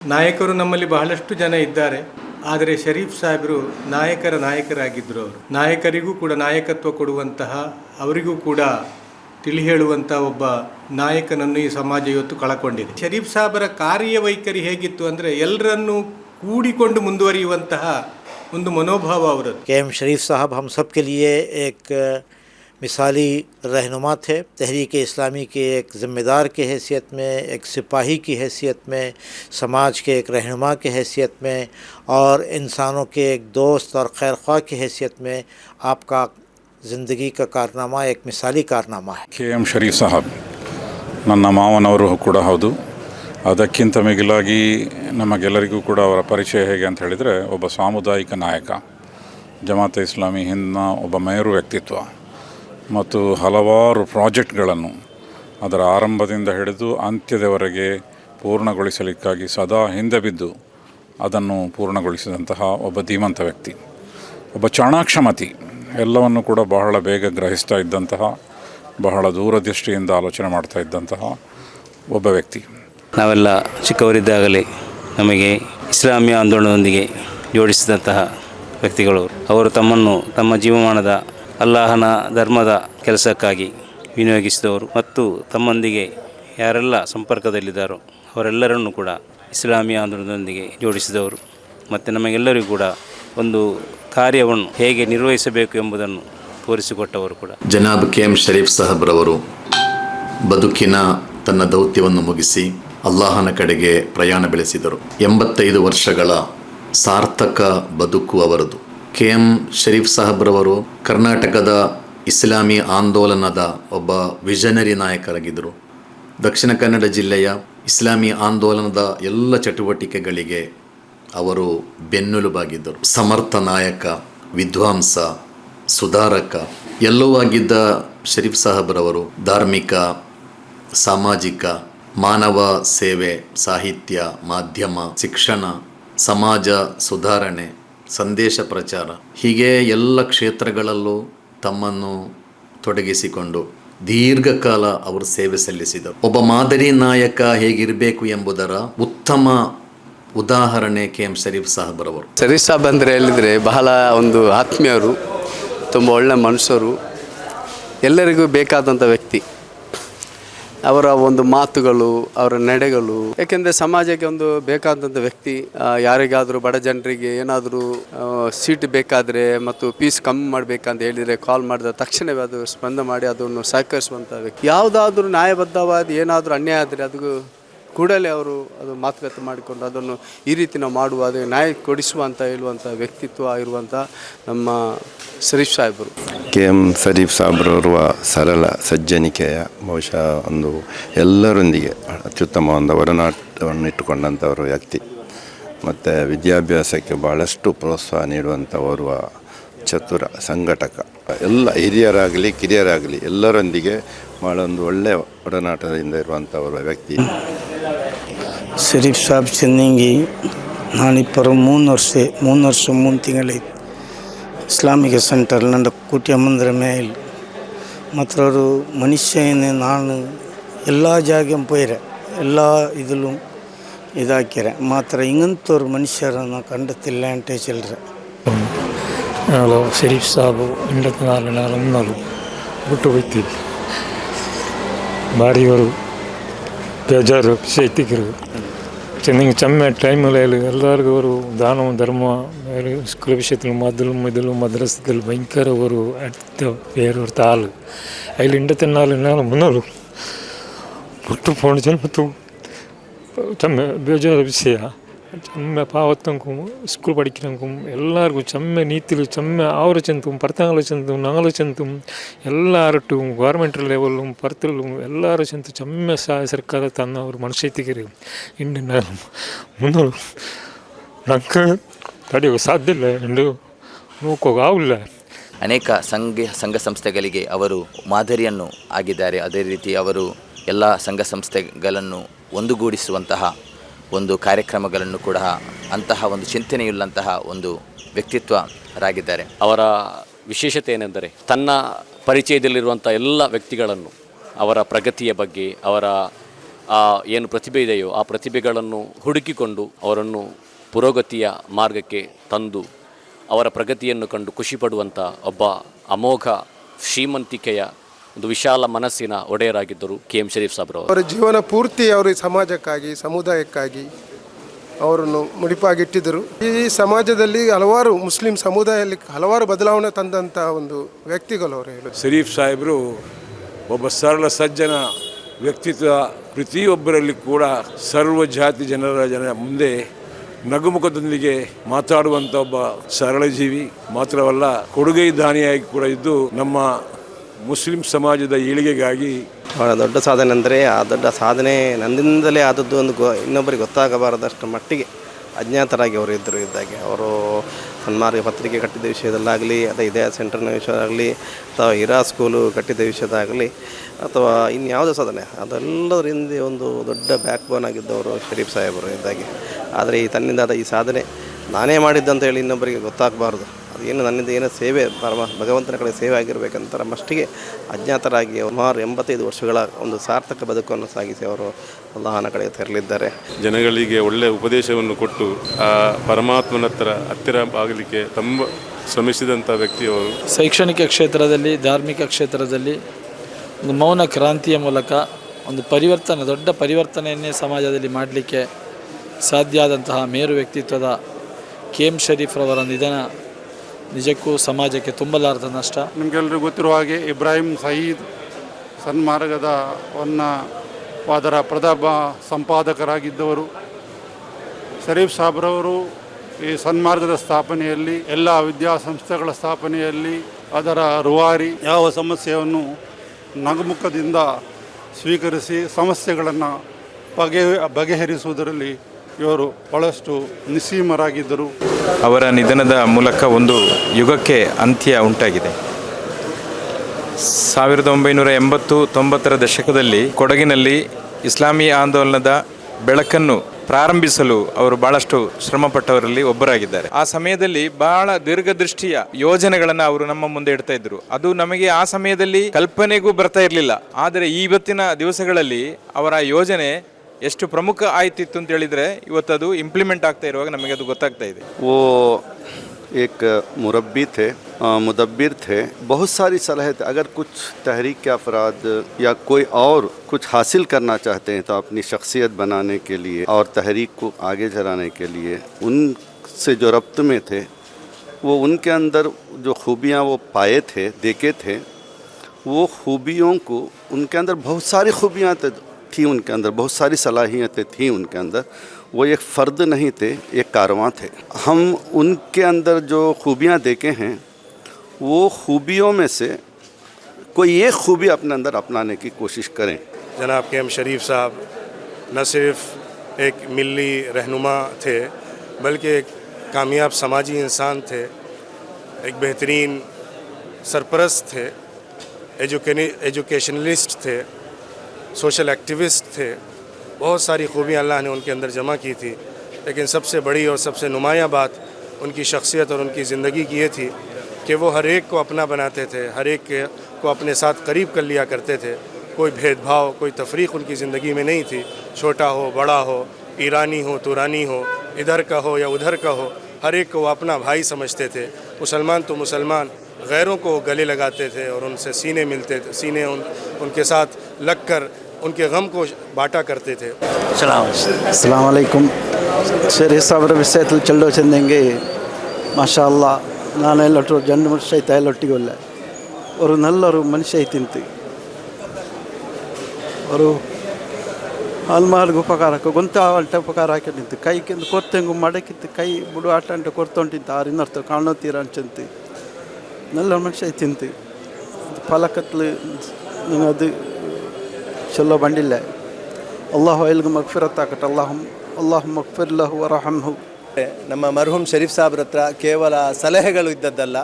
ನಾಯಕರು ನಮ್ಮಲ್ಲಿ ಬಹಳಷ್ಟು ಜನ ಇದ್ದಾರೆ, ಆದರೆ ಶರೀಫ್ ಸಾಹೇಬರು ನಾಯಕರ ನಾಯಕರಾಗಿದ್ದರು ಅವರು. ನಾಯಕರಿಗೂ ಕೂಡ ನಾಯಕತ್ವ ಕೊಡುವಂತಹ, ಅವರಿಗೂ ಕೂಡ ತಿಳಿ ಹೇಳುವಂಥ ಒಬ್ಬ ನಾಯಕನನ್ನು ಈ ಸಮಾಜ ಇವತ್ತು ಕಳಕೊಂಡಿದೆ. ಶರೀಫ್ ಸಾಹೇಬರ ಕಾರ್ಯವೈಖರಿ ಹೇಗಿತ್ತು ಅಂದರೆ ಎಲ್ಲರನ್ನೂ ಕೂಡಿಕೊಂಡು ಮುಂದುವರಿಯುವಂತಹ ಒಂದು ಮನೋಭಾವ ಅವರದ್ದು. ಕೆ ಎಂ ಶರೀಫ್ ಸಾಹಬ್, ಹಮ್ ಸಬ್ ಲಿಯೇ ಏಕ್ مثالی رہنما تھے۔ تحریک اسلامی کے ایک ذمہ دار کی حیثیت میں، ایک سپاہی کی حیثیت میں، سماج کے ایک رہنما کی حیثیت میں، اور انسانوں کے ایک دوست اور خیر خواہ کی حیثیت میں آپ کا زندگی کا کارنامہ ایک مثالی کارنامہ ہے۔ کے ایم شریف صاحب ನನ್ನ ಮಾವನವರು ಕೂಡ ಹೌದು ಅದಕ್ಕಿಂತ ಮಿಗಿಲಾಗಿ ನಮಗೆಲ್ಲರಿಗೂ ہے ಅವರ ಪರಿಚಯ ಹೇಗೆ ಅಂತ ಹೇಳಿದರೆ، ಒಬ್ಬ ಸಾಮುದಾಯಿಕ ನಾಯಕ، ಜಮಾತೆ ಇಸ್ಲಾಮಿ ಹಿಂದ್ನ ಒಬ್ಬ ಮೇರು ವ್ಯಕ್ತಿತ್ವ. ಮತ್ತು ಹಲವಾರು ಪ್ರಾಜೆಕ್ಟ್ಗಳನ್ನು ಅದರ ಆರಂಭದಿಂದ ಹಿಡಿದು ಅಂತ್ಯದವರೆಗೆ ಪೂರ್ಣಗೊಳಿಸಲಿಕ್ಕಾಗಿ ಸದಾ ಹಿಂದೆ ಬಿದ್ದು ಅದನ್ನು ಪೂರ್ಣಗೊಳಿಸಿದಂತಹ ಒಬ್ಬ ಧೀಮಂತ ವ್ಯಕ್ತಿ. ಒಬ್ಬ ಚಾಣಾಕ್ಷಮತಿ ಎಲ್ಲವನ್ನು ಕೂಡ ಬಹಳ ಬೇಗ ಗ್ರಹಿಸ್ತಾ ಇದ್ದಂತಹ, ಬಹಳ ದೂರದೃಷ್ಟಿಯಿಂದ ಆಲೋಚನೆ ಮಾಡ್ತಾ ಇದ್ದಂತಹ ಒಬ್ಬ ವ್ಯಕ್ತಿ. ನಾವೆಲ್ಲ ಚಿಕ್ಕವರಿದ್ದಾಗಲೇ ನಮಗೆ ಇಸ್ಲಾಮಿಯ ಆಂದೋಲನದೊಂದಿಗೆ ಜೋಡಿಸಿದಂತಹ ವ್ಯಕ್ತಿಗಳು. ಅವರು ತಮ್ಮನ್ನು ತಮ್ಮ ಜೀವಮಾನದ ಅಲ್ಲಾಹನ ಧರ್ಮದ ಕೆಲಸಕ್ಕಾಗಿ ವಿನಿಯೋಗಿಸಿದವರು ಮತ್ತು ತಮ್ಮೊಂದಿಗೆ ಯಾರೆಲ್ಲ ಸಂಪರ್ಕದಲ್ಲಿದ್ದಾರೋ ಅವರೆಲ್ಲರನ್ನು ಕೂಡ ಇಸ್ಲಾಮಿಯ ಆಂದೋಲನದೊಂದಿಗೆ ಜೋಡಿಸಿದವರು. ಮತ್ತು ನಮಗೆಲ್ಲರಿಗೂ ಕೂಡ ಒಂದು ಕಾರ್ಯವನ್ನು ಹೇಗೆ ನಿರ್ವಹಿಸಬೇಕು ಎಂಬುದನ್ನು ತೋರಿಸಿಕೊಟ್ಟವರು ಕೂಡ. ಜನಾಬ್ ಕೆ ಎಂ ಶರೀಫ್ ಸಾಹಬ್ರವರು ಬದುಕಿನ ತನ್ನ ದೌತ್ಯವನ್ನು ಮುಗಿಸಿ ಅಲ್ಲಾಹನ ಕಡೆಗೆ ಪ್ರಯಾಣ ಬೆಳೆಸಿದರು. ಎಂಬತ್ತೈದು ವರ್ಷಗಳ ಸಾರ್ಥಕ ಬದುಕು ಅವರದು. ಕೆ ಎಂ ಶರೀಫ್ ಸಾಹಬ್ರವರು ಕರ್ನಾಟಕದ ಇಸ್ಲಾಮಿ ಆಂದೋಲನದ ಒಬ್ಬ ವಿಷನರಿ ನಾಯಕರಾಗಿದ್ದರು. ದಕ್ಷಿಣ ಕನ್ನಡ ಜಿಲ್ಲೆಯ ಇಸ್ಲಾಮಿ ಆಂದೋಲನದ ಎಲ್ಲ ಚಟುವಟಿಕೆಗಳಿಗೆ ಅವರು ಬೆನ್ನೆಲುಬಾಗಿದ್ದರು. ಸಮರ್ಥ ನಾಯಕ, ವಿದ್ವಾಂಸ, ಸುಧಾರಕ ಎಲ್ಲವೂ ಆಗಿದ್ದ ಶರೀಫ್ ಸಾಹಬ್ರವರು ಧಾರ್ಮಿಕ, ಸಾಮಾಜಿಕ, ಮಾನವ ಸೇವೆ, ಸಾಹಿತ್ಯ, ಮಾಧ್ಯಮ, ಶಿಕ್ಷಣ, ಸಮಾಜ ಸುಧಾರಣೆ ಸಂದೇಶ ಪ್ರಚಾರ. ಹೀಗೆ ಎಲ್ಲ ಕ್ಷೇತ್ರಗಳಲ್ಲೂ ತಮ್ಮನ್ನು ತೊಡಗಿಸಿಕೊಂಡು ದೀರ್ಘಕಾಲ ಅವರು ಸೇವೆ ಸಲ್ಲಿಸಿದರು. ಒಬ್ಬ ಮಾದರಿ ನಾಯಕ ಹೇಗಿರಬೇಕು ಎಂಬುದರ ಉತ್ತಮ ಉದಾಹರಣೆ ಕೆ ಎಂ ಶರೀಫ್ ಸಾಹಬ್ರವರು. ಶರೀಫ್ ಸಾಹಬ್ ಅಂದರೆ ಹೇಳಿದರೆ ಬಹಳ ಒಂದು ಆತ್ಮೀಯರು, ತುಂಬ ಒಳ್ಳೆ ಮನುಷ್ಯರು, ಎಲ್ಲರಿಗೂ ಬೇಕಾದಂಥ ವ್ಯಕ್ತಿ. ಅವರ ಒಂದು ಮಾತುಗಳು, ಅವರ ನಡೆಗಳು. ಯಾಕೆಂದರೆ ಸಮಾಜಕ್ಕೆ ಒಂದು ಬೇಕಾದಂಥ ವ್ಯಕ್ತಿ ಯಾರಿಗಾದರೂ ಬಡ ಜನರಿಗೆ ಏನಾದರೂ ಸೀಟ್ ಬೇಕಾದರೆ ಮತ್ತು ಪೀಸ್ ಕಮ್ಮಿ ಮಾಡಬೇಕಂತ ಹೇಳಿದರೆ ಕಾಲ್ ಮಾಡಿದ ತಕ್ಷಣವೇ ಅದು ಸ್ಪಂದ ಮಾಡಿ ಅದನ್ನು ಸಹಕರಿಸುವಂಥ ವ್ಯಕ್ತಿ. ಯಾವುದಾದ್ರೂ ನ್ಯಾಯಬದ್ಧವಾದ ಏನಾದರೂ ಅನ್ಯಾಯ ಆದರೆ ಅದು ಕೂಡಲೇ ಅವರು ಅದು ಮಾತುಕತೆ ಮಾಡಿಕೊಂಡು ಅದನ್ನು ಈ ರೀತಿ ನಾವು ಮಾಡುವ ಅದೇ ನ್ಯಾಯ ಕೊಡಿಸುವ ಅಂತ ಹೇಳುವಂಥ ವ್ಯಕ್ತಿತ್ವ ಇರುವಂಥ ನಮ್ಮ ಶರೀಫ್ ಸಾಹೇಬರು. ಕೆ ಎಂ ಶರೀಫ್ ಸಾಬ್ರವರುವ ಸರಳ ಸಜ್ಜನಿಕೆಯ ಬಹುಶಃ ಒಂದು ಎಲ್ಲರೊಂದಿಗೆ ಅತ್ಯುತ್ತಮ ಒಂದು ಒಡನಾಟವನ್ನು ಇಟ್ಟುಕೊಂಡಂಥವರು ವ್ಯಕ್ತಿ. ಮತ್ತು ವಿದ್ಯಾಭ್ಯಾಸಕ್ಕೆ ಭಾಳಷ್ಟು ಪ್ರೋತ್ಸಾಹ ನೀಡುವಂಥ ಚತುರ ಸಂಘಟಕ ಎಲ್ಲ ಹಿರಿಯರಾಗಲಿ ಕಿರಿಯರಾಗಲಿ ಎಲ್ಲರೊಂದಿಗೆ ಒಂದು ಒಳ್ಳೆಯ ಒಡನಾಟದಿಂದ ಇರುವಂಥವರು ವ್ಯಕ್ತಿ ಶರೀಫ್ ಸಾಬ್ ಚೆನ್ನಿಂಗಿ ನಾನಿಬ್ಬರು ಮೂರು ವರ್ಷ ಮೂರು ವರ್ಷ ಮೂರು ತಿಂಗಳೈತೆ ಇಸ್ಲಾಮಿಕ ಸೆಂಟರ್ ನಂಡ ಕೂಟಿಯ ಮಂದಿರ ಮಾತ್ರ ಅವರು மனுஷன் நான் எல்லா ஜாகையும் போயிறேன் எல்லா இதிலும் இதாக்கிறேன் மாத்திர இங்கன்த்து ஒரு மனுஷரை நான் கண்டத்தில்லைன்ட்டே சொல்கிறேன் ഞങ്ങൾ ഷെരീഫ് സാബു ಎಂಬತ್ನಾಲ್ಕು ಬಿಟ್ಟು ಹೋಗ್ತೀವಿ ಭಾರಿಯವರು ಬೇಜಾರು ಶೈತಿಕರು ಚೆನ್ನಾಗಿ ಚಮ್ಮೆ ಟೈಮಲ್ಲಿ ಎಲ್ಲರಿಗೂ ಅವರು ದಾನ, ಧರ್ಮ ಸ್ಕೂಲ್ ವಿಷಯದಲ್ಲಿ ಮೊದಲು ಮೊದಲು ಮದ್ರಸದಲ್ಲಿ ಭಯಂಕರ ಅವರು ಅಡ್ತ ಬೇರೆಯವ್ರ ತಾಳು ಅಲ್ಲಿ ಇಂಡತ್ತೆ ನಾಲ್ಕು ನಾಲ್ಕು ಮುನ್ನರು ಬಿಟ್ಟು ಫೋನ್ ಜನ ಮತ್ತು ಚಮ್ಮೆ ಬೇಜಾರು ವಿಷಯ. ಚಮ್ಮ ಪಾವತ್ತಂ ಕುಮ್ ಸ್ಕೂಲ್ ಪಡಿಕಿರಂ ಕುಮ್ ಎಲ್ಲಾರ್ಗು ಚಮ್ಮ ನೀತಿಲು, ಚಮ್ಮ ಆವರ ಚಂತುಂ ಪರ್ತಂಗಲ ಚಂತುಂ ನಂಗಲ ಚಂತುಂ ಎಲ್ಲಾರ ಟು ಗವರ್ನಮೆಂಟ್ ಲೆವೆಲ್ ಲು ಪರ್ತಲ್ ಲು ಎಲ್ಲಾರ ಸಹಾಯ ಸರ್ಕಾರ ತನ್ನ ಅವರು ಮನಸೈತಿಗೆ ಇಂದು ನ ಮುನು ನಕ ತಡಿ ಸಾಧ್ಯಲ್ಲ ಇಂದು ನೋಕೋ ಗಾವುಲ್ಲ ಅನೇಕ ಸಂಘ ಸಂಘ ಸಂಸ್ಥೆಗಳಿಗೆ ಅವರು ಮಾದರಿಯನ್ನು ಆಗಿದ್ದಾರೆ. ಅದೇ ರೀತಿ ಅವರು ಎಲ್ಲ ಸಂಘ ಸಂಸ್ಥೆಗಳನ್ನು ಒಂದುಗೂಡಿಸುವಂತಹ ಒಂದು ಕಾರ್ಯಕ್ರಮಗಳನ್ನು ಕೂಡ ಅಂತಹ ಒಂದು ಚಿಂತನೆಯುಳ್ಳಂತಹ ಒಂದು ವ್ಯಕ್ತಿತ್ವರಾಗಿದ್ದಾರೆ. ಅವರ ವಿಶೇಷತೆ ಏನೆಂದರೆ ತನ್ನ ಪರಿಚಯದಲ್ಲಿರುವಂಥ ಎಲ್ಲ ವ್ಯಕ್ತಿಗಳನ್ನು, ಅವರ ಪ್ರಗತಿಯ ಬಗ್ಗೆ, ಅವರ ಏನು ಪ್ರತಿಭೆ ಇದೆಯೋ ಆ ಪ್ರತಿಭೆಗಳನ್ನು ಹುಡುಕಿಕೊಂಡು ಅವರನ್ನು ಪುರೋಗತಿಯ ಮಾರ್ಗಕ್ಕೆ ತಂದು ಅವರ ಪ್ರಗತಿಯನ್ನು ಕಂಡು ಖುಷಿಪಡುವಂಥ ಒಬ್ಬ ಅಮೋಘ ಶ್ರೀಮಂತಿಕೆಯ ಒಂದು ವಿಶಾಲ ಮನಸ್ಸಿನ ಒಡೆಯರಾಗಿದ್ದರು ಕೆ ಎಂ ಶರೀಫ್ ಸಾಬ್ರವರು ಅವರ. ಜೀವನ ಪೂರ್ತಿ ಅವರು ಸಮಾಜಕ್ಕಾಗಿ ಸಮುದಾಯಕ್ಕಾಗಿ ಅವರನ್ನು ಮುಡಿಪಾಗಿಟ್ಟಿದ್ದರು. ಈ ಸಮಾಜದಲ್ಲಿ ಹಲವಾರು ಮುಸ್ಲಿಂ ಸಮುದಾಯದಲ್ಲಿ ಹಲವಾರು ಬದಲಾವಣೆ ತಂದಂತಹ ಒಂದು ವ್ಯಕ್ತಿಗಳು ಅವರು ಹೇಳಿ ಶರೀಫ್ ಸಾಹೇಬರು ಒಬ್ಬ ಸರಳ ಸಜ್ಜನ ವ್ಯಕ್ತಿತ್ವ ಪ್ರತಿಯೊಬ್ಬರಲ್ಲಿ ಕೂಡ ಸರ್ವ ಜಾತಿ ಜನರ ಜನ ಮುಂದೆ ನಗುಮುಖದೊಂದಿಗೆ ಮಾತಾಡುವಂಥ ಒಬ್ಬ ಸರಳ ಜೀವಿ ಮಾತ್ರವಲ್ಲ ಕೊಡುಗೆ ದಾನಿಯಾಗಿ ಕೂಡ ಇದ್ದು ನಮ್ಮ ಮುಸ್ಲಿಂ ಸಮಾಜದ ಏಳಿಗೆಗಾಗಿ ಬಹಳ ದೊಡ್ಡ ಸಾಧನೆ ಅಂದರೆ ಆ ದೊಡ್ಡ ಸಾಧನೆ ನನ್ನಿಂದಲೇ ಆದದ್ದು ಒಂದು ಗೊ ಇನ್ನೊಬ್ಬರಿಗೆ ಗೊತ್ತಾಗಬಾರದಷ್ಟು ಮಟ್ಟಿಗೆ ಅಜ್ಞಾತರಾಗಿ ಅವರು ಇದ್ದರು ಇದ್ದಾಗೆ. ಅವರು ಸನ್ಮಾರ್ಗ ಪತ್ರಿಕೆ ಕಟ್ಟಿದ ವಿಷಯದಲ್ಲಾಗಲಿ ಅಥವಾ ಇದೇ ಸೆಂಟರ್ನ ವಿಷಯದಾಗಲಿ, ಅಥವಾ ಇರಾ ಸ್ಕೂಲು ಕಟ್ಟಿದ ವಿಷಯದಾಗಲಿ, ಅಥವಾ ಇನ್ಯಾವುದೇ ಸಾಧನೆ ಅದೆಲ್ಲದರ ಹಿಂದೆ ಒಂದು ದೊಡ್ಡ ಬ್ಯಾಕ್ ಬೋನ್ ಆಗಿದ್ದವರು ಶರೀಫ್ ಸಾಹೇಬರು ಇದ್ದಾಗೆ. ಆದರೆ ಈ ತನ್ನಿಂದಾದ ಈ ಸಾಧನೆ ನಾನೇ ಮಾಡಿದ್ದಂತ ಹೇಳಿ ಇನ್ನೊಬ್ಬರಿಗೆ ಗೊತ್ತಾಗಬಾರ್ದು. ಏನು ನನ್ನಿಂದ ಏನೋ ಸೇವೆ ಪರಮ ಭಗವಂತನ ಕಡೆ ಸೇವೆ ಆಗಿರಬೇಕಂತ ಮಷ್ಟಿಗೆ ಅಜ್ಞಾತರಾಗಿ ಸುಮಾರು ಎಂಬತ್ತೈದು ವರ್ಷಗಳ ಒಂದು ಸಾರ್ಥಕ ಬದುಕನ್ನು ಸಾಗಿಸಿ ಅವರು ಅಲ್ಲಾಹನ ಕಡೆ ತೆರಳಿದ್ದಾರೆ. ಜನಗಳಿಗೆ ಒಳ್ಳೆಯ ಉಪದೇಶವನ್ನು ಕೊಟ್ಟು ಆ ಪರಮಾತ್ಮನ ಹತ್ರ ಹತ್ತಿರ ಆಗಲಿಕ್ಕೆ ತುಂಬ ಶ್ರಮಿಸಿದಂಥ ವ್ಯಕ್ತಿಯವರು. ಶೈಕ್ಷಣಿಕ ಕ್ಷೇತ್ರದಲ್ಲಿ ಧಾರ್ಮಿಕ ಕ್ಷೇತ್ರದಲ್ಲಿ ಒಂದು ಮೌನ ಕ್ರಾಂತಿಯ ಮೂಲಕ ಒಂದು ಪರಿವರ್ತನೆ ದೊಡ್ಡ ಪರಿವರ್ತನೆಯನ್ನೇ ಸಮಾಜದಲ್ಲಿ ಮಾಡಲಿಕ್ಕೆ ಸಾಧ್ಯ ಆದಂತಹ ಮೇರು ವ್ಯಕ್ತಿತ್ವದ ಕೆ ಎಂ ಶರೀಫ್ರವರ ನಿಧನ ನಿಜಕ್ಕೂ ಸಮಾಜಕ್ಕೆ ತುಂಬಲಾರದ ನಷ್ಟ. ನಿಮಗೆಲ್ಲರಿಗೂ ಗೊತ್ತಿರುವ ಹಾಗೆ ಇಬ್ರಾಹಿಂ ಸಯೀದ್ ಸನ್ಮಾರ್ಗದ ವನ್ನ ಅದರ ಪ್ರಥಮ ಸಂಪಾದಕರಾಗಿದ್ದವರು. ಶರೀಫ್ ಸಾಬ್ರವರು ಈ ಸನ್ಮಾರ್ಗದ ಸ್ಥಾಪನೆಯಲ್ಲಿ, ಎಲ್ಲ ವಿದ್ಯಾಸಂಸ್ಥೆಗಳ ಸ್ಥಾಪನೆಯಲ್ಲಿ ಅದರ ರುವಾರಿ ಯಾವ ಸಮಸ್ಯೆಯನ್ನು ನಗುಮುಖದಿಂದ ಸ್ವೀಕರಿಸಿ ಸಮಸ್ಯೆಗಳನ್ನು ಬಗೆ, ಬಗೆಹರಿಸುವುದರಲ್ಲಿ ಇವರು ಬಹಳಷ್ಟು ನಿಸ್ಸೀಮರಾಗಿದ್ದರು. ಅವರ ನಿಧನದ ಮೂಲಕ ಒಂದು ಯುಗಕ್ಕೆ ಅಂತ್ಯ ಉಂಟಾಗಿದೆ. ಸಾವಿರದ ಒಂಬೈನೂರ ಎಂಬತ್ತು ತೊಂಬತ್ತರ ದಶಕದಲ್ಲಿ ಕೊಡಗಿನಲ್ಲಿ ಇಸ್ಲಾಮಿ ಆಂದೋಲನದ ಬೆಳಕನ್ನು ಪ್ರಾರಂಭಿಸಲು ಅವರು ಬಹಳಷ್ಟು ಶ್ರಮಪಟ್ಟವರಲ್ಲಿ ಒಬ್ಬರಾಗಿದ್ದಾರೆ. ಆ ಸಮಯದಲ್ಲಿ ಬಹಳ ದೀರ್ಘದೃಷ್ಟಿಯ ಯೋಜನೆಗಳನ್ನು ಅವರು ನಮ್ಮ ಮುಂದೆ ಇಡ್ತಾ ಇದ್ರು. ಅದು ನಮಗೆ ಆ ಸಮಯದಲ್ಲಿ ಕಲ್ಪನೆಗೂ ಬರ್ತಾ ಇರಲಿಲ್ಲ. ಆದರೆ ಇವತ್ತಿನ ದಿವಸಗಳಲ್ಲಿ ಅವರ ಯೋಜನೆ ಎಷ್ಟು ಪ್ರಮುಖ ಆಯ್ತಿತ್ತು ಅಂತ ಹೇಳಿದರೆ ಇವತ್ತದು ಇಂಪ್ಲಿಮೆಂಟ್ ಆಗ್ತಾ ಇರುವಾಗ ನಮಗೆ ಅದು ಗೊತ್ತಾಗ್ತಾ ಇದೆ. وہ ایک مربی تھے آ، مدبر تھے بہت ساری صلاحیت اگر کچھ تحریک کے افراد یا کوئی اور کچھ حاصل کرنا چاہتے ہیں تو اپنی شخصیت بنانے کے لیے اور تحریک کو آگے چلانے کے لیے ان سے جو ربط میں تھے وہ ان کے اندر جو خوبیاں وہ پائے تھے دیکھے تھے وہ خوبیوں کو ان کے اندر بہت ساری خوبیاں تھے تھی ان کے اندر، بہت ساری صلاحیتیں تھیں ان کے اندر، وہ ایک فرد نہیں تھے، ایک کارواں تھے۔ ہم ان کے اندر جو خوبیاں دیکھے ہیں، وہ خوبیوں میں سے کوئی ایک خوبی اپنے اندر اپنانے کی کوشش کریں۔ جناب کے ایم شریف صاحب، نہ صرف ایک ملی رہنما تھے، بلکہ ایک کامیاب سماجی انسان تھے، ایک بہترین سرپرست تھے ایجوکیشنلسٹ تھے۔ سوشل ایکٹیوسٹ تھے، بہت ساری خوبیاں اللہ نے ان کے اندر جمع کی تھی، لیکن سب سے بڑی اور سب سے نمایاں بات ان کی شخصیت اور ان کی زندگی کی یہ تھی کہ وہ ہر ایک کو اپنا بناتے تھے، ہر ایک کو اپنے ساتھ قریب کر لیا کرتے تھے۔ کوئی بھید بھاؤ، کوئی تفریق ان کی زندگی میں نہیں تھی۔ چھوٹا ہو، بڑا ہو، ایرانی ہو، تورانی ہو، ادھر کا ہو یا ادھر کا ہو، ہر ایک کو وہ اپنا بھائی سمجھتے تھے۔ مسلمان تو مسلمان غیروں کو گلے لگاتے تھے اور ان سے سینے ملتے تھے، سینے ان ان کے ساتھ لگ کر उनके गम को बांटा करते थे। सलामकुम ಸರ್ ಸಾವಿರ ಬಿಸಾಯ್ತು ಚೆಲ್ಲೋ ಚೆಂದಂಗೆ ಮಾಷಾ ಅಲ್ಲ ನಾನೆಲ್ಲೊಟ್ಟು ಜಂಡು ಮನುಷ್ಯ ಐತೆ ಎಲ್ಲೊಟ್ಟಿಗೆ ಒಳ್ಳೆ ಅವರು ನಲ್ಲರು ಮನುಷ್ಯ ಐತಿಂತು ಅವರು ಅಲ್ಮಾಲ್ಗೆ ಉಪಕಾರಕ್ಕೆ ಗೊಂತ ಅಂಟ ಉಪಕಾರ ಹಾಕೊಂಡಿತ್ತು ಕೈ ಕೆಂದು ಕೊರ್ತಂಗು ಮಡಕಿತ್ತು ಕೈ ಬುಡು ಆಟ ಅಂಟ ಕೊರ್ತೊಂಟಿತ್ತು ಆರು ಇನ್ನರ್ಥ ಕಾಣೋತೀರ ಅಂಚಂತು ನಲ್ಲ ಮನುಷ್ಯ ಐತಿಂತು ಫಲಕತ್ಲು ಅದು ಚಲೋ ಬಂಡಿಲ್ಲ ಅಲ್ಲಾಹು ಎಲ್ಗೆ ಮಗ್ಫಿರತ್ ಹಾಕಟ್ ಅಲ್ಲಾಹು. ಅಲ್ಲಾಹ್ ಮಗ್ಫಿರ್ಲಹು ವರಹಮ್ಹು ನಮ್ಮ ಮರ್ಹುಮ್ ಶರೀಫ್ ಸಾಬ್ರ ಹತ್ರ ಕೇವಲ ಸಲಹೆಗಳು ಇದ್ದದ್ದಲ್ಲ,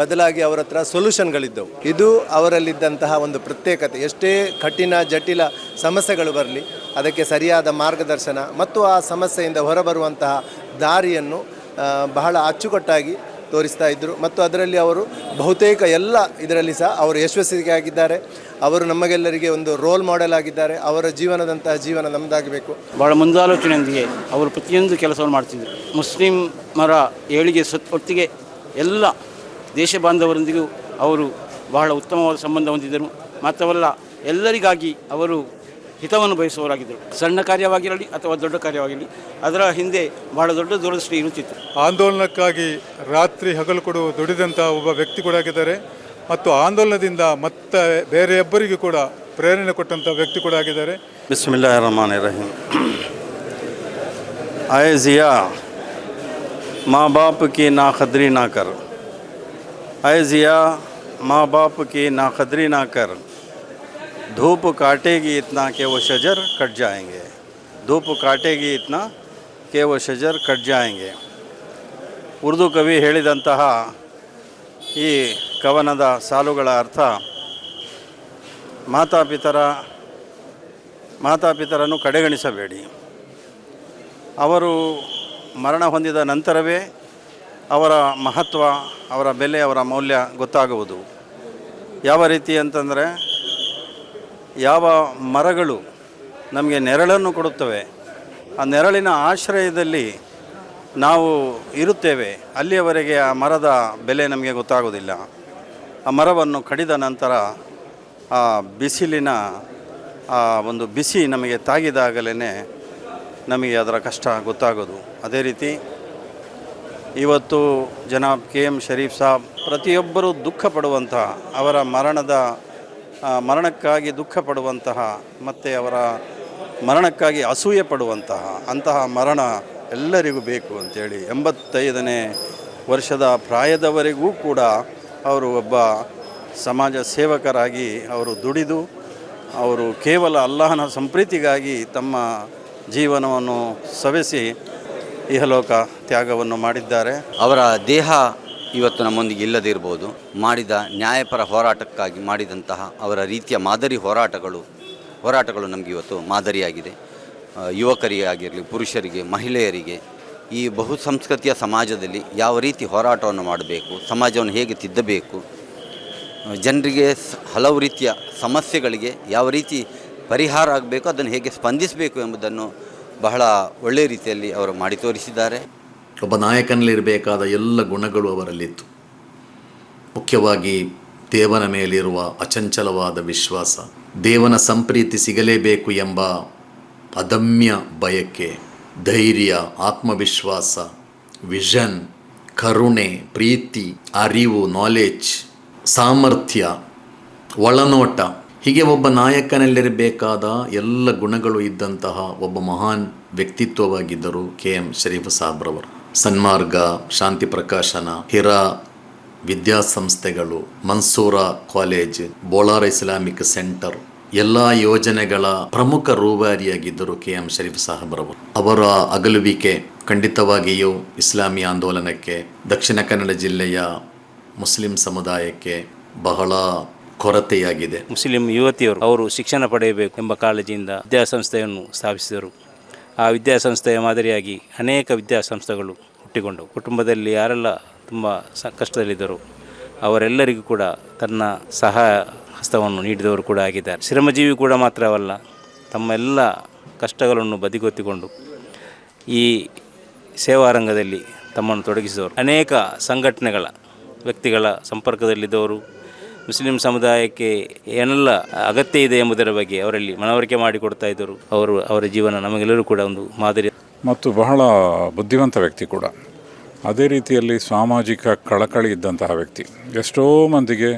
ಬದಲಾಗಿ ಅವರ ಹತ್ರ ಸೊಲ್ಯೂಷನ್ಗಳಿದ್ದವು ಇದು ಅವರಲ್ಲಿದ್ದಂತಹ ಒಂದು ಪ್ರತ್ಯೇಕತೆ. ಎಷ್ಟೇ ಕಠಿಣ, ಜಟಿಲ ಸಮಸ್ಯೆಗಳು ಬರಲಿ, ಅದಕ್ಕೆ ಸರಿಯಾದ ಮಾರ್ಗದರ್ಶನ ಮತ್ತು ಆ ಸಮಸ್ಯೆಯಿಂದ ಹೊರಬರುವಂತಹ ದಾರಿಯನ್ನು ಬಹಳ ಅಚ್ಚುಕಟ್ಟಾಗಿ ತೋರಿಸ್ತಾ ಇದ್ದರು ಮತ್ತು ಅದರಲ್ಲಿ ಅವರು ಬಹುತೇಕ ಎಲ್ಲ ಇದರಲ್ಲಿ ಸಹ ಅವರು ಯಶಸ್ವಿಯಾಗಿದ್ದಾರೆ. ಅವರು ನಮಗೆಲ್ಲರಿಗೆ ಒಂದು ರೋಲ್ ಮಾಡೆಲ್ ಆಗಿದ್ದಾರೆ. ಅವರ ಜೀವನದಂತಹ ಜೀವನ ನಮ್ಮದಾಗಬೇಕು ಬಹಳ ಮುಂದಾಲೋಚನೆಯೊಂದಿಗೆ ಅವರು ಪ್ರತಿಯೊಂದು ಕೆಲಸವನ್ನು ಮಾಡ್ತಿದ್ದರು ಮುಸ್ಲಿಮರ ಏಳಿಗೆ ಸತ್ ಒಟ್ಟಿಗೆ ಎಲ್ಲ ದೇಶ ಬಾಂಧವರೊಂದಿಗೂ ಅವರು ಬಹಳ ಉತ್ತಮವಾದ ಸಂಬಂಧ ಹೊಂದಿದ್ದರು. ಮಾತ್ರವಲ್ಲ ಎಲ್ಲರಿಗಾಗಿ ಅವರು ಹಿತವನ್ನು ಬಯಸುವವರಾಗಿದ್ದರು. ಸಣ್ಣ ಕಾರ್ಯವಾಗಿರಲಿ ಅಥವಾ ದೊಡ್ಡ ಕಾರ್ಯವಾಗಿರಲಿ ಅದರ ಹಿಂದೆ ಬಹಳ ದೊಡ್ಡ ದೂರದೃಷ್ಟಿ ಇರುತ್ತಿತ್ತು. ಆಂದೋಲನಕ್ಕಾಗಿ ರಾತ್ರಿ ಹಗಲು ಕೊಡು ದುಡಿದಂಥ ಒಬ್ಬ ವ್ಯಕ್ತಿ ಕೂಡ ಆಗಿದ್ದಾರೆ. ಮತ್ತು ಆಂದೋಲನದಿಂದ ಮತ್ತೆ ಬೇರೆಯೊಬ್ಬರಿಗೂ ಕೂಡ ಪ್ರೇರಣೆ ಕೊಟ್ಟಂಥ ವ್ಯಕ್ತಿ ಕೂಡ ಆಗಿದ್ದಾರೆ बिस्मिल्लाहिर्रहमानिर्रहीम आए ज़िया माँ बाप की नाखदरी ना कर आए ज़िया माँ बाप की नाखदरी ना कर धूप काटेगी इतना कि वो शजर कट जाएंगे धूप काटेगी इतना कि वो शजर कट जाएंगे ಉರ್ದು ಕವಿ ಹೇಳಿದಂತಹ ಈ ಕವನದ ಸಾಲುಗಳ ಅರ್ಥ ಮಾತಾಪಿತರ, ಮಾತಾಪಿತರನ್ನು ಕಡೆಗಣಿಸಬೇಡಿ. ಅವರು ಮರಣ ಹೊಂದಿದ ನಂತರವೇ ಅವರ ಮಹತ್ವ, ಅವರ ಬೆಲೆ, ಅವರ ಮೌಲ್ಯ ಗೊತ್ತಾಗುವುದು. ಯಾವ ರೀತಿ ಅಂತಂದರೆ, ಯಾವ ಮರಗಳು ನಮಗೆ ನೆರಳನ್ನು ಕೊಡುತ್ತವೆ, ಆ ನೆರಳಿನ ಆಶ್ರಯದಲ್ಲಿ ನಾವು ಇರುತ್ತೇವೆ. ಅಲ್ಲಿಯವರೆಗೆ ಆ ಮರದ ಬೆಲೆ ನಮಗೆ ಗೊತ್ತಾಗೋದಿಲ್ಲ. ಆ ಮರವನ್ನು ಕಡಿದ ನಂತರ ಆ ಬಿಸಿಲಿನ ಆ ಒಂದು ಬಿಸಿ ನಮಗೆ ತಾಗಿದಾಗಲೇ ನಮಗೆ ಅದರ ಕಷ್ಟ ಗೊತ್ತಾಗೋದು. ಅದೇ ರೀತಿ ಇವತ್ತು ಜನಾಬ್ ಕೆ ಎಂ ಶರೀಫ್ ಸಾಬ್ ಪ್ರತಿಯೊಬ್ಬರೂ ದುಃಖ ಪಡುವಂತಹ ಅವರ ಮರಣದ ಮರಣಕ್ಕಾಗಿ ದುಃಖ ಪಡುವಂತಹ, ಮತ್ತು ಅವರ ಮರಣಕ್ಕಾಗಿ ಅಸೂಯೆ ಪಡುವಂತಹ ಅಂತಹ ಮರಣ ಎಲ್ಲರಿಗೂ ಬೇಕು ಅಂಥೇಳಿ ಎಂಬತ್ತೈದನೇ ವರ್ಷದ ಪ್ರಾಯದವರೆಗೂ ಕೂಡ ಅವರು ಒಬ್ಬ ಸಮಾಜ ಸೇವಕರಾಗಿ ಅವರು ದುಡಿದು, ಅವರು ಕೇವಲ ಅಲ್ಲಾಹನ ಸಂಪ್ರೀತಿಗಾಗಿ ತಮ್ಮ ಜೀವನವನ್ನು ಸವೆಸಿ ಇಹಲೋಕ ತ್ಯಾಗವನ್ನು ಮಾಡಿದ್ದಾರೆ. ಅವರ ದೇಹ ಇವತ್ತು ನಮ್ಮೊಂದಿಗೆ ಇಲ್ಲದಿರ್ಬೋದು ಮಾಡಿದ ನ್ಯಾಯಪರ ಹೋರಾಟಕ್ಕಾಗಿ ಮಾಡಿದಂತಹ ಅವರ ರೀತಿಯ ಮಾದರಿ ಹೋರಾಟಗಳು ಹೋರಾಟಗಳು ನಮಗೆ ಇವತ್ತು ಮಾದರಿಯಾಗಿದೆ. ಯುವಕರಿಗೆ ಆಗಿರಲಿ, ಪುರುಷರಿಗೆ, ಮಹಿಳೆಯರಿಗೆ ಈ ಬಹುಸಂಸ್ಕೃತಿಯ ಸಮಾಜದಲ್ಲಿ ಯಾವ ರೀತಿ ಹೋರಾಟವನ್ನು ಮಾಡಬೇಕು, ಸಮಾಜವನ್ನು ಹೇಗೆ ತಿದ್ದಬೇಕು ಜನರಿಗೆ ಹಲವು ರೀತಿಯ ಸಮಸ್ಯೆಗಳಿಗೆ ಯಾವ ರೀತಿ ಪರಿಹಾರ ಆಗಬೇಕು, ಅದನ್ನು ಹೇಗೆ ಸ್ಪಂದಿಸಬೇಕು ಎಂಬುದನ್ನು ಬಹಳ ಒಳ್ಳೆಯ ರೀತಿಯಲ್ಲಿ ಅವರು ಮಾಡಿ ತೋರಿಸಿದ್ದಾರೆ. ಒಬ್ಬ ನಾಯಕನಲ್ಲಿರಬೇಕಾದ ಎಲ್ಲ ಗುಣಗಳು ಅವರಲ್ಲಿತ್ತು. ಮುಖ್ಯವಾಗಿ ದೇವನ ಮೇಲಿರುವ ಅಚಂಚಲವಾದ ವಿಶ್ವಾಸ, ದೇವನ ಸಂಪ್ರೀತಿ ಸಿಗಲೇಬೇಕು ಎಂಬ ಅದಮ್ಯ ಬಯಕೆ, ಧೈರ್ಯ, ಆತ್ಮವಿಶ್ವಾಸ, ವಿಷನ್, ಕರುಣೆ, ಪ್ರೀತಿ, ಅರಿವು ನಾಲೆಜ್ ಸಾಮರ್ಥ್ಯ, ಒಳನೋಟ. ಹೀಗೆ ಒಬ್ಬ ನಾಯಕನಲ್ಲಿರಬೇಕಾದ ಎಲ್ಲ ಗುಣಗಳು ಇದ್ದಂತಹ ಒಬ್ಬ ಮಹಾನ್ ವ್ಯಕ್ತಿತ್ವವಾಗಿದ್ದರು ಕೆ ಎಂ ಶರೀಫ್ ಸಾಬ್ರವರು. ಸನ್ಮಾರ್ಗ, ಶಾಂತಿ Prakashana, Hira ವಿದ್ಯಾಸಂಸ್ಥೆಗಳು, Mansoora college, Bolara Islamic centre ಎಲ್ಲ ಯೋಜನೆಗಳ ಪ್ರಮುಖ ರೂವಾರಿಯಾಗಿದ್ದರು ಕೆ ಎಂ ಶರೀಫ್ ಸಾಹಬ್ರವರು. ಅವರ ಅಗಲುವಿಕೆ ಖಂಡಿತವಾಗಿಯೂ ಇಸ್ಲಾಮಿ ಆಂದೋಲನಕ್ಕೆ, ದಕ್ಷಿಣ ಕನ್ನಡ ಜಿಲ್ಲೆಯ ಮುಸ್ಲಿಂ ಸಮುದಾಯಕ್ಕೆ ಬಹಳ ಕೊರತೆಯಾಗಿದೆ. ಮುಸ್ಲಿಂ ಯುವತಿಯರು ಅವರು ಶಿಕ್ಷಣ ಪಡೆಯಬೇಕು ಎಂಬ ಕಾಳಜಿಯಿಂದ ವಿದ್ಯಾಸಂಸ್ಥೆಯನ್ನು ಸ್ಥಾಪಿಸಿದರು. ಆ ವಿದ್ಯಾಸಂಸ್ಥೆಯ ಮಾದರಿಯಾಗಿ ಅನೇಕ ವಿದ್ಯಾಸಂಸ್ಥೆಗಳು ಹುಟ್ಟಿಕೊಂಡವು. ಕುಟುಂಬದಲ್ಲಿ ಯಾರೆಲ್ಲ ತುಂಬ ಕಷ್ಟದಲ್ಲಿದ್ದರು, ಅವರೆಲ್ಲರಿಗೂ ಕೂಡ ತನ್ನ ಸಹಾಯ ಹಸ್ತವನ್ನು ನೀಡಿದವರು ಕೂಡ ಆಗಿದ್ದಾರೆ. ಶ್ರಮಜೀವಿ ಕೂಡ ಮಾತ್ರವಲ್ಲ, ತಮ್ಮ ಎಲ್ಲ ಕಷ್ಟಗಳನ್ನು ಬದಿಗೊತ್ತಿಕೊಂಡು ಈ ಸೇವಾರಂಗದಲ್ಲಿ ತಮ್ಮನ್ನು ತೊಡಗಿಸಿದವರು. ಅನೇಕ ಸಂಘಟನೆಗಳ ವ್ಯಕ್ತಿಗಳ ಸಂಪರ್ಕದಲ್ಲಿದ್ದವರು, ಮುಸ್ಲಿಂ ಸಮುದಾಯಕ್ಕೆ ಏನೆಲ್ಲ ಅಗತ್ಯ ಇದೆ ಎಂಬುದರ ಬಗ್ಗೆ ಅವರಲ್ಲಿ ಮನವರಿಕೆ ಮಾಡಿಕೊಡ್ತಾ ಇದ್ದರು. ಅವರು ಅವರ ಜೀವನ ನಮಗೆಲ್ಲರೂ ಕೂಡ ಒಂದು ಮಾದರಿ. ಮತ್ತು ಬಹಳ ಬುದ್ಧಿವಂತ ವ್ಯಕ್ತಿ ಕೂಡ. ಅದೇ ರೀತಿಯಲ್ಲಿ ಸಾಮಾಜಿಕ ಕಳಕಳಿ ಇದ್ದಂತಹ ವ್ಯಕ್ತಿ. ಎಷ್ಟೋ ಮಂದಿಗೆ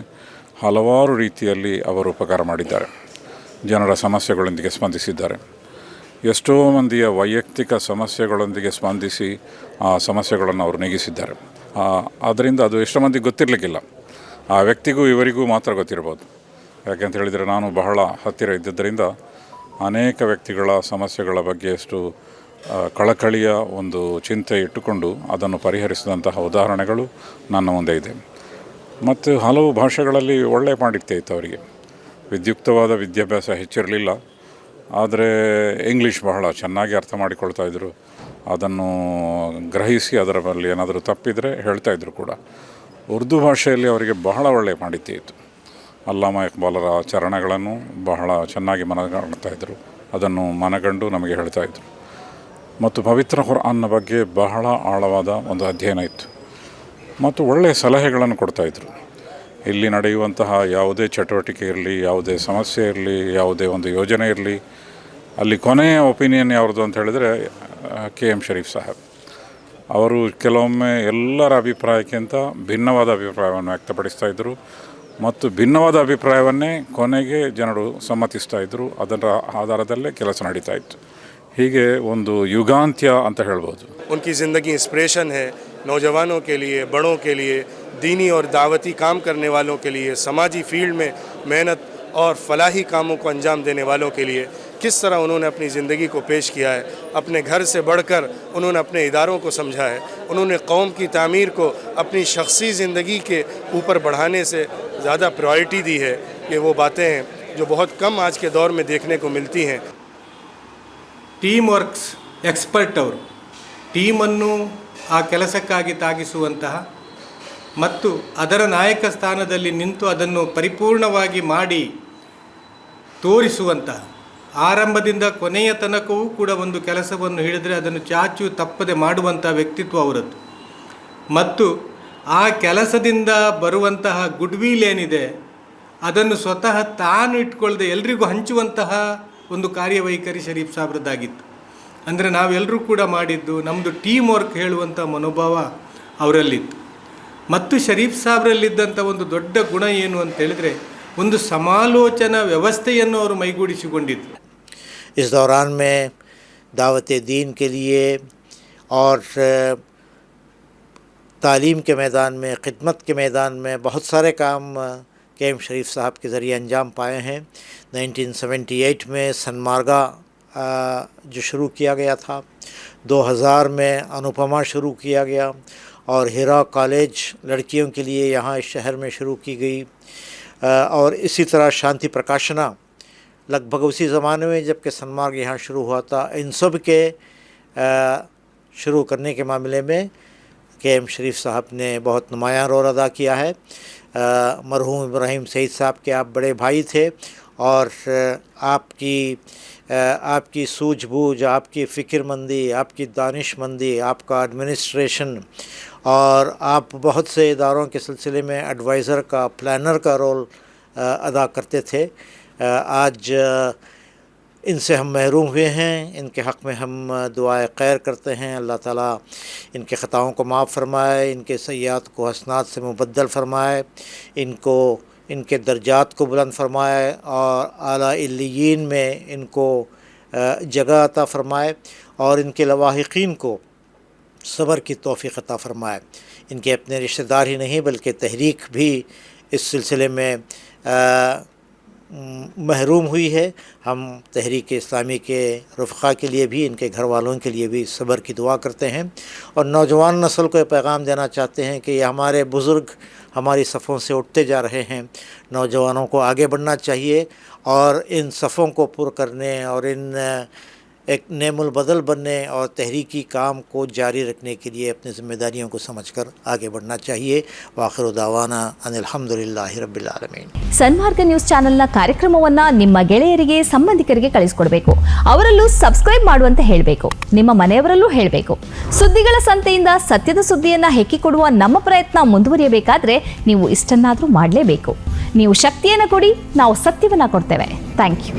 ಹಲವಾರು ರೀತಿಯಲ್ಲಿ ಅವರು ಉಪಕಾರ ಮಾಡಿದ್ದಾರೆ. ಜನರ ಸಮಸ್ಯೆಗಳೊಂದಿಗೆ ಸ್ಪಂದಿಸಿದ್ದಾರೆ. ಎಷ್ಟೋ ಮಂದಿಯ ವೈಯಕ್ತಿಕ ಸಮಸ್ಯೆಗಳೊಂದಿಗೆ ಸ್ಪಂದಿಸಿ ಆ ಸಮಸ್ಯೆಗಳನ್ನು ಅವರು ನೀಗಿಸಿದ್ದಾರೆ. ಆದ್ದರಿಂದ ಅದು ಎಷ್ಟೋ ಮಂದಿಗೆ ಗೊತ್ತಿರಲಿಕ್ಕಿಲ್ಲ. ಆ ವ್ಯಕ್ತಿಗೂ ಇವರಿಗೂ ಮಾತ್ರ ಗೊತ್ತಿರ್ಬೋದು. ಯಾಕೆಂತ ಹೇಳಿದರೆ ನಾನು ಬಹಳ ಹತ್ತಿರ ಇದ್ದಿದ್ದರಿಂದ ಅನೇಕ ವ್ಯಕ್ತಿಗಳ ಸಮಸ್ಯೆಗಳ ಬಗ್ಗೆ ಎಷ್ಟು ಕಳಕಳಿಯ ಒಂದು ಚಿಂತೆ ಇಟ್ಟುಕೊಂಡು ಅದನ್ನು ಪರಿಹರಿಸಿದಂತಹ ಉದಾಹರಣೆಗಳು ನನ್ನ ಮುಂದೆ ಇದೆ. ಮತ್ತು ಹಲವು ಭಾಷೆಗಳಲ್ಲಿ ಒಳ್ಳೆಯ ಪಾಂಡಿತ್ಯ ಇತ್ತು ಅವರಿಗೆ. ವಿದ್ಯುಕ್ತವಾದ ವಿದ್ಯಾಭ್ಯಾಸ ಹೆಚ್ಚಿರಲಿಲ್ಲ. ಆದರೆ ಇಂಗ್ಲೀಷ್ ಬಹಳ ಚೆನ್ನಾಗಿ ಅರ್ಥ ಮಾಡಿಕೊಳ್ತಾ ಇದ್ದರು ಅದನ್ನು ಗ್ರಹಿಸಿ ಅದರ ಮೇಲೆ ಏನಾದರೂ ತಪ್ಪಿದರೆ ಹೇಳ್ತಾಯಿದ್ರು ಕೂಡ. ಉರ್ದು ಭಾಷೆಯಲ್ಲಿ ಅವರಿಗೆ ಬಹಳ ಒಳ್ಳೆಯ ಪಾಂಡಿತ್ಯ ಇತ್ತು. ಅಲ್ಲಾಮ ಇಕ್ಬಾಲರ ಚರಣಗಳನ್ನು ಬಹಳ ಚೆನ್ನಾಗಿ ಮನಗಾಣ್ತಾ ಇದ್ದರು ಅದನ್ನು ಮನಗಂಡು ನಮಗೆ ಹೇಳ್ತಾಯಿದ್ರು ಮತ್ತು ಪವಿತ್ರ ಕುರ್ಆನ್ನ ಬಗ್ಗೆ ಬಹಳ ಆಳವಾದ ಒಂದು ಅಧ್ಯಯನ ಇತ್ತು. ಮತ್ತು ಒಳ್ಳೆಯ ಸಲಹೆಗಳನ್ನು ಕೊಡ್ತಾಯಿದ್ರು ಇಲ್ಲಿ ನಡೆಯುವಂತಹ ಯಾವುದೇ ಚಟುವಟಿಕೆ ಇರಲಿ, ಯಾವುದೇ ಸಮಸ್ಯೆ ಇರಲಿ, ಯಾವುದೇ ಒಂದು ಯೋಜನೆ ಇರಲಿ, ಅಲ್ಲಿ ಕೊನೆಯ ಒಪಿನಿಯನ್ ಯಾವ್ದು ಅಂತ ಹೇಳಿದರೆ ಕೆ ಎಂ ಶರೀಫ್ ಸಾಹೇಬ್. ಅವರು ಕೆಲವೊಮ್ಮೆ ಎಲ್ಲರ ಅಭಿಪ್ರಾಯಕ್ಕಿಂತ ಭಿನ್ನವಾದ ಅಭಿಪ್ರಾಯವನ್ನು ವ್ಯಕ್ತಪಡಿಸ್ತಾ ಇದ್ದರು ಮತ್ತು ಭಿನ್ನವಾದ ಅಭಿಪ್ರಾಯವನ್ನೇ ಕೊನೆಗೆ ಜನರು ಸಮ್ಮತಿಸ್ತಾ ಇದ್ದರು ಅದರ ಆಧಾರದಲ್ಲೇ ಕೆಲಸ ನಡೀತಾ ಇತ್ತು. ಹೀಗೆ ಒಂದು ಯುಗಾಂತ್ಯ ಅಂತ ಹೇಳ್ಬೋದು. نوجوانوں کے لیے، بڑوں کے لیے، دینی اور دعوتی کام کرنے والوں کے لیے، سماجی فیلڈ میں محنت اور فلاحی کاموں کو انجام دینے والوں کے لیے کس طرح انہوں نے اپنی زندگی کو پیش کیا ہے، اپنے گھر سے بڑھ کر انہوں نے اپنے اداروں کو سمجھا ہے، انہوں نے قوم کی تعمیر کو اپنی شخصی زندگی کے اوپر بڑھانے سے زیادہ پرائرٹی دی ہے، یہ وہ باتیں ہیں جو بہت کم آج کے دور میں دیکھنے کو ملتی ہیں۔ ٹیم ورکس ایکسپرٹ اور ٹیم انہوں ಆ ಕೆಲಸಕ್ಕಾಗಿ ತಾಗಿಸುವಂತಹ ಮತ್ತು ಅದರ ನಾಯಕ ಸ್ಥಾನದಲ್ಲಿ ನಿಂತು ಅದನ್ನು ಪರಿಪೂರ್ಣವಾಗಿ ಮಾಡಿ ತೋರಿಸುವಂತಹ. ಆರಂಭದಿಂದ ಕೊನೆಯ ತನಕವೂ ಕೂಡ ಒಂದು ಕೆಲಸವನ್ನು ಹಿಡಿದರೆ ಅದನ್ನು ಚಾಚು ತಪ್ಪದೆ ಮಾಡುವಂಥ ವ್ಯಕ್ತಿತ್ವ ಅವರದ್ದು. ಮತ್ತು ಆ ಕೆಲಸದಿಂದ ಬರುವಂತಹ ಗುಡ್ವಿಲ್ ಏನಿದೆ, ಅದನ್ನು ಸ್ವತಃ ತಾನು ಇಟ್ಕೊಳ್ಳದೆ ಎಲ್ರಿಗೂ ಹಂಚುವಂತಹ ಒಂದು ಕಾರ್ಯವೈಖರಿ ಶರೀಫ್ ಸಾಬ್ರದ್ದಾಗಿತ್ತು. ಅಂದರೆ ನಾವೆಲ್ಲರೂ ಕೂಡ ಮಾಡಿದ್ದು ನಮ್ಮದು ಟೀಮ್ ವರ್ಕ್ ಹೇಳುವಂಥ ಮನೋಭಾವ ಅವರಲ್ಲಿತ್ತು ಮತ್ತು ಶರೀಫ್ ಸಾಬ್ರಲ್ಲಿದ್ದಂಥ ಒಂದು ದೊಡ್ಡ ಗುಣ ಏನು ಅಂತ ಹೇಳಿದರೆ ಒಂದು ಸಮಾಲೋಚನಾ ವ್ಯವಸ್ಥೆಯನ್ನು ಅವರು ಮೈಗೂಡಿಸಿಕೊಂಡಿದ್ದು इस दौरान में दावत दीन के लिए और तालीम के मैदान में ख़िदमत के मैदान में बहुत सारे काम के एम शरीफ साहब के ज़रिए अंजाम पाए हैं 1978 में सनमार्गा جو شروع کیا گیا تھا۔ دو ہزار میں انوپما شروع کیا گیا اور ہیرا کالج لڑکیوں کے لیے یہاں اس شہر میں شروع کی گئی۔ اور اسی طرح شانتی پرکاشنا لگ بھگ اسی زمانے میں جبکہ سنمارگ یہاں شروع ہوا تھا۔ ان سب کے شروع کرنے کے معاملے میں کے ایم شریف صاحب نے بہت نمایاں رول ادا کیا ہے۔ مرحوم ابراہیم سعید صاحب کے آپ بڑے بھائی تھے اور آپ کی آپ کی سوجھ بوجھ، آپ کی فکر مندی، آپ کی دانش مندی، آپ کا ایڈمنسٹریشن اور آپ بہت سے اداروں کے سلسلے میں ایڈوائزر کا پلانر کا رول ادا کرتے تھے۔ آج ان سے ہم محروم ہوئے ہیں۔ ان کے حق میں ہم دعائے خیر کرتے ہیں۔ اللہ تعالیٰ ان کے خطاؤں کو معاف فرمائے، ان کے سیاحت کو حسنات سے مبدل فرمائے، ان کو ان کے درجات کو بلند فرمائے اور اعلیٰ علیین میں ان کو جگہ عطا فرمائے اور ان کے لواحقین کو صبر کی توفیق عطا فرمائے۔ ان کے اپنے رشتہ دار ہی نہیں بلکہ تحریک بھی اس سلسلے میں محروم ہوئی ہے۔ ہم تحریک اسلامی کے رفقا کے لیے بھی، ان کے گھر والوں کے لیے بھی صبر کی دعا کرتے ہیں۔ اور نوجوان نسل کو یہ پیغام دینا چاہتے ہیں کہ یہ ہمارے بزرگ ہماری صفوں سے اٹھتے جا رہے ہیں۔ نوجوانوں کو آگے بڑھنا چاہیے اور ان صفوں کو پر کرنے اور ان एक नेमुल बदल बनने और तहरीकी काम को जारी रखने के लिए अपनी ज़िम्मेदारियों को समझकर आगे बढ़ना चाहिए वाखिर दावाना अनिलहमदिल्ला रबालमीन ಸನ್ಮಾರ್ಗ ನ್ಯೂಸ್ ಚಾನೆಲ್ನ ಕಾರ್ಯಕ್ರಮವನ್ನ ನಿಮ್ಮ ಗೆಳೆಯರಿಗೆ ಸಂಬಂಧಿಕರಿಗೆ ಕಳಿಸ್ಕೊಡ್ಬೇಕು ಅವರಲ್ಲೂ ಸಬ್ಸ್ಕ್ರೈಬ್ ಮಾಡುವಂತೆ ಹೇಳಬೇಕು ನಿಮ್ಮ ಮನೆಯವರಲ್ಲೂ ಹೇಳಬೇಕು ಸುದ್ದಿಗಳ ಸಂತೆಯಿಂದ ಸತ್ಯದ ಸುದ್ದಿಯನ್ನ ಹೆಕ್ಕಿಕೊಡುವ ನಮ್ಮ ಪ್ರಯತ್ನ ಮುಂದುವರಿಯಬೇಕಾದ್ರೆ ನೀವು ಇಷ್ಟನ್ನಾದರೂ ಮಾಡಲೇಬೇಕು ನೀವು ಶಕ್ತಿಯನ್ನು ಕೊಡಿ ನಾವು ಸತ್ಯವನ್ನ ಕೊಡ್ತೇವೆ ಥ್ಯಾಂಕ್ ಯು